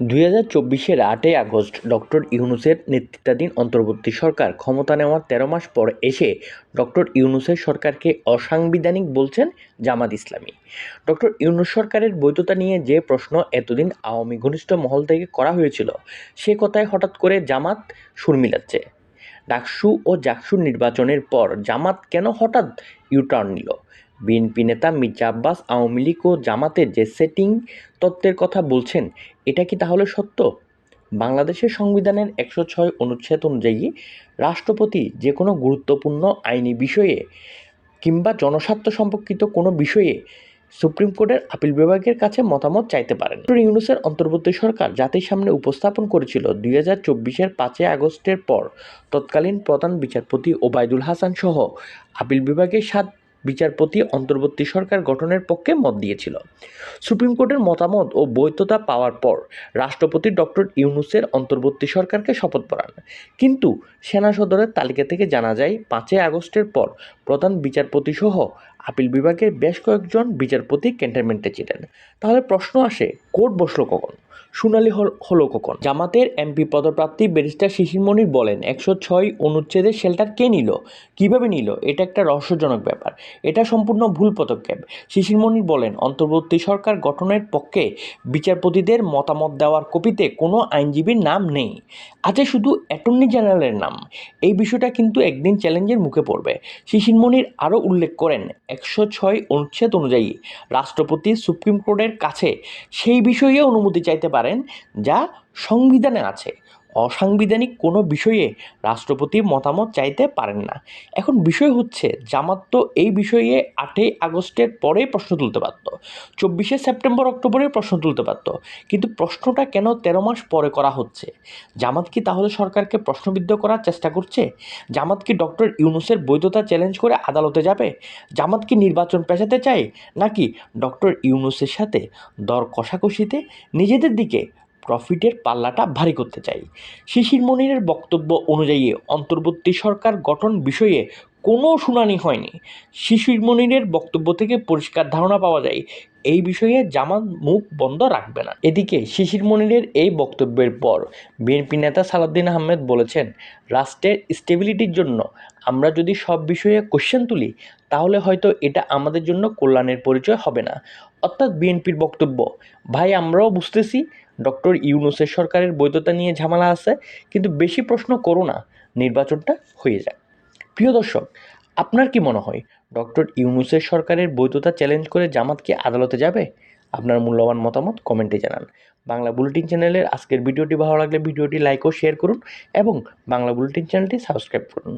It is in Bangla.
দুই হাজার চব্বিশের আটই আগস্ট ডক্টর ইউনুসের নেতৃত্বাধীন অন্তর্বর্তী সরকার ক্ষমতা নেওয়ার তেরো মাস পর এসে ডক্টর ইউনুসের সরকারকে অসাংবিধানিক বলছেন জামাত ইসলামী। ডক্টর ইউনুস সরকারের বৈধতা নিয়ে যে প্রশ্ন এতদিন আওয়ামী ঘনিষ্ঠ মহল থেকে করা হয়েছিল, সে কথায় হঠাৎ করে জামাত সুর মিলাচ্ছে ডাকসু ও জাকসুর নির্বাচনের পর জামাত কেন হঠাৎ ইউটার্ন নিল? বিএনপি নেতা মির্জা আব্বাস আওয়ামী লীগ ও জামাতের যে সেটিং তত্ত্বের কথা বলছেন, এটা কি তাহলে সত্য? বাংলাদেশের সংবিধানের একশো ছয় অনুচ্ছেদ অনুযায়ী রাষ্ট্রপতি যে কোনো গুরুত্বপূর্ণ আইনি বিষয়ে কিংবা জনস্বার্থ সম্পর্কিত কোনো বিষয়ে সুপ্রিম কোর্টের আপিল বিভাগের কাছে মতামত চাইতে পারেন। ইউনুসের অন্তর্বর্তী সরকার জাতির সামনে উপস্থাপন করেছিল দুই হাজার চব্বিশের পাঁচই আগস্টের পর। তৎকালীন প্রধান বিচারপতি ওবায়দুল হাসান সহ আপিল বিভাগের সাত বিচারপতি অন্তর্বর্তী সরকার গঠনের পক্ষে মত দিয়েছিল। সুপ্রিম কোর্টের মতামত ও বৈধতা পাওয়ার পর রাষ্ট্রপতি ডক্টর ইউনুসের অন্তর্বর্তী সরকারকে শপথ পড়ান কিন্তু সেনা সদরের তালিকা থেকে জানা যায়, পাঁচই আগস্টের পর প্রধান বিচারপতি সহ আপিল বিভাগের বেশ কয়েকজন বিচারপতি ক্যান্টনমেন্টে ছিলেন। তাহলে প্রশ্ন আসে, কোর্ট বসল কখন? শুনানি হল- হলো কখন? জামাতের এমপি পদপ্রার্থী ব্যারিস্টার শিশির মনির বলেন, একশো ছয় অনুচ্ছেদের শেল্টার কে নিল? কীভাবে নিল? এটা একটা রহস্যজনক ব্যাপার। এটা সম্পূর্ণ ভুল পদক্ষেপ। শিশির মনির বলেন, অন্তর্বর্তী সরকার গঠনের পক্ষে বিচারপতিদের মতামত দেওয়ার কপিতে কোনো আইনজীবীর নাম নেই। আছে শুধু অ্যাটর্নি জেনারেলের নাম। এই বিষয়টা কিন্তু একদিন চ্যালেঞ্জের মুখে পড়বে। শিশির মনির আরও উল্লেখ করেন একশো ছয় অনুচ্ছেদ অনুযায়ী রাষ্ট্রপতি সুপ্রিম কোর্টের কাছে সেই বিষয়ে অনুমতি চাইতে পারেন যা সংবিধানে আছে। অসাংবিধানিক কোনো বিষয়ে রাষ্ট্রপতি মতামত চাইতে পারেন না। এখন বিষয় হচ্ছে, জামাত তো এই বিষয়ে আটই আগস্টের পরেই প্রশ্ন তুলতে পারত চব্বিশে সেপ্টেম্বর অক্টোবরে প্রশ্ন তুলতে পারত কিন্তু প্রশ্নটা কেন তেরো মাস পরে করা হচ্ছে? জামাত কি তাহলে সরকারকে প্রশ্নবিদ্ধ করার চেষ্টা করছে? জামাত কি ডক্টর ইউনুসের বৈধতা চ্যালেঞ্জ করে আদালতে যাবে? জামাত কি নির্বাচন পেছাতে চায়? নাকি ডক্টর ইউনুসের সাথে দর কষাকষিতে নিজেদের দিকে প্রফিটের পাল্লাটা ভারী করতে চাই। শিশির মনিরের বক্তব্য অনুযায়ী অন্তর্বর্তী সরকার গঠন বিষয়ে কোনো শুনানি হয়নি। শিশির মনিরের বক্তব্য থেকে পরিষ্কার ধারণা পাওয়া যায়, এই বিষয়ে জামাত মুখ বন্ধ রাখবে না। এদিকে শিশির মনিরের এই বক্তব্যের পর বিএনপি নেতা সালাউদ্দিন আহমেদ বলেছেন, রাষ্ট্রের স্টেবিলিটির জন্য আমরা যদি সব বিষয়ে কোশ্চেন তুলি, তাহলে হয়তো এটা আমাদের জন্য কল্যাণের পরিচয় হবে না। অর্থাৎ বিএনপির বক্তব্য, ভাই, আমরাও বুঝতেছি, ডক্টর ইউনুসের সরকারের বৈধতা নিয়ে ঝামেলা আছে, কিন্তু বেশি প্রশ্ন করো না, নির্বাচনটা হয়ে যাক। প্রিয় দর্শক, আপনার কি মনে হয় ডক্টর ইউনুসের সরকারের বৈধতা চ্যালেঞ্জ করে জামাত কি আদালতে যাবে? আপনার মূল্যবান মতামত কমেন্টে জানান। বাংলা বুলেটিন চ্যানেলের আজকের ভিডিওটি ভালো লাগলে ভিডিওটি লাইক ও শেয়ার করুন এবং বাংলা বুলেটিন চ্যানেলটি সাবস্ক্রাইব করুন।